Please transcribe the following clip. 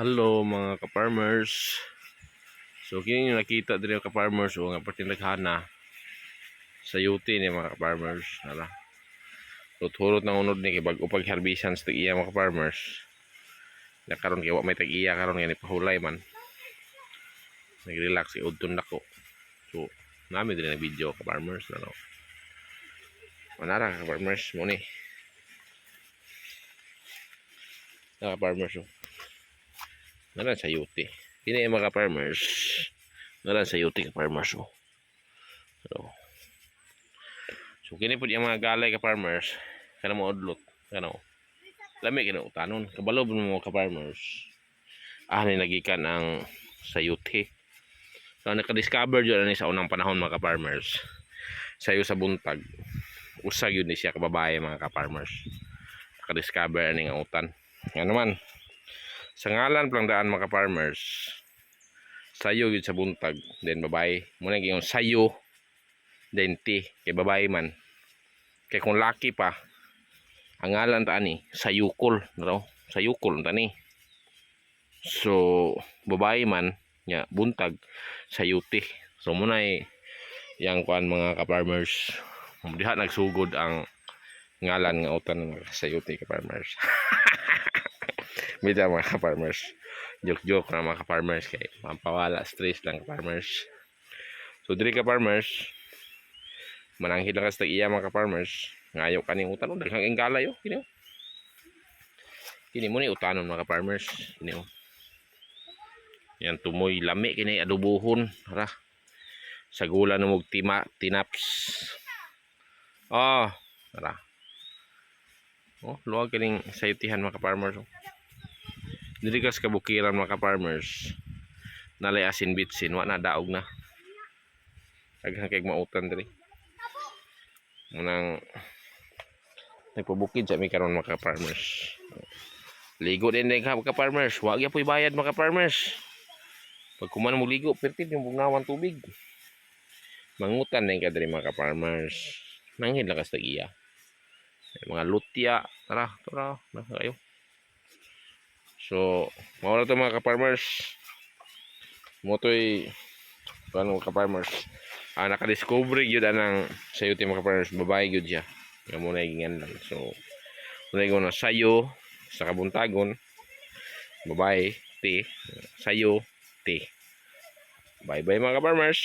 Hello mga ka-farmers. So kini nakita diri ka-farmers o nga pati naghana sa yuti ni mga ka-farmers. Hala. Tuturot ng unod ni kay bag upag harbisan sa iya mga ka-farmers. Na karon kay may tag-iya karon nga ni pahulay man. Nag-relax si udton nako. So nami diri na video ka-farmers ano. Manara ka-farmers mo ni. Ah, farmers oh. Naran sa yuti. Kini mga farmers. Naran sa yuti ka farmers. Oh. So, so kini po yung mga galay ka farmers. Kana mo odlot. Kana oh. Lami kina utanon. Kabalo mo ka farmers. Ah, nagikan ang sa yuti. So, naka-discover yun ani sa unang panahon mga ka farmers. Sayo sa buntag. Usag yun ni siya kababae mga ka farmers. Naka-discover ani nga utan. Yan naman. Sa ngalan daan mga farmers. Sayo yun sa buntag. Then babae. Muna yung sayo. Then ti. Kay babae man. Kay kung laki pa. Ang ngalan ta ni. Sayukol. No? Sayukol ta ni. So. Babae man. Nya, buntag. Sayuti. So muna yang kuan mga ka-farmers. Diha nagsugod ang ngalan nga utan ng mga sayuti ka-farmers. Bita mga ka-farmers. Joke-joke na mga ka-farmers kay mampawala stress lang ka-farmers. So diri ka-farmers, mananghid lang sa iya mga ka-farmers. Ngayo kaning utan oh, daghang inggalay oh, kini. oh. Kini mo ni utanon mga ka-farmers. Kini oh. Yan tumoy lami kini adubuhon, ra. Sa gula no mog tima tinaps. Oh, ra. Oh, luwag kining sayutihan mga ka-farmers. Oh. Dili kas kabukiran mga ka-farmers. Nalay asin bitsin, wa na daog na. Daghang kay mautan diri. Munang nagpabukid sa mi karon mga ka-farmers. Ligo din din ka ka-farmers. Wa gyud bayad mga ka-farmers. Pag kuman mo ligo, pertit yung bungawan tubig. Mangutan din ka diri mga ka-farmers. Nanghin lang kas iya. Mga lutya, tara, tara, na kayo. So, mawala to mga ka-farmers. Mo to'y paano ka-farmers. Ah, naka-discover yun anang sayo ti mga ka-farmers. Babae yun siya. Nga muna yung lang. So, muna yung na sayo sa kabuntagon. Babae, ti. Sayo, ti. Bye-bye mga ka-farmers.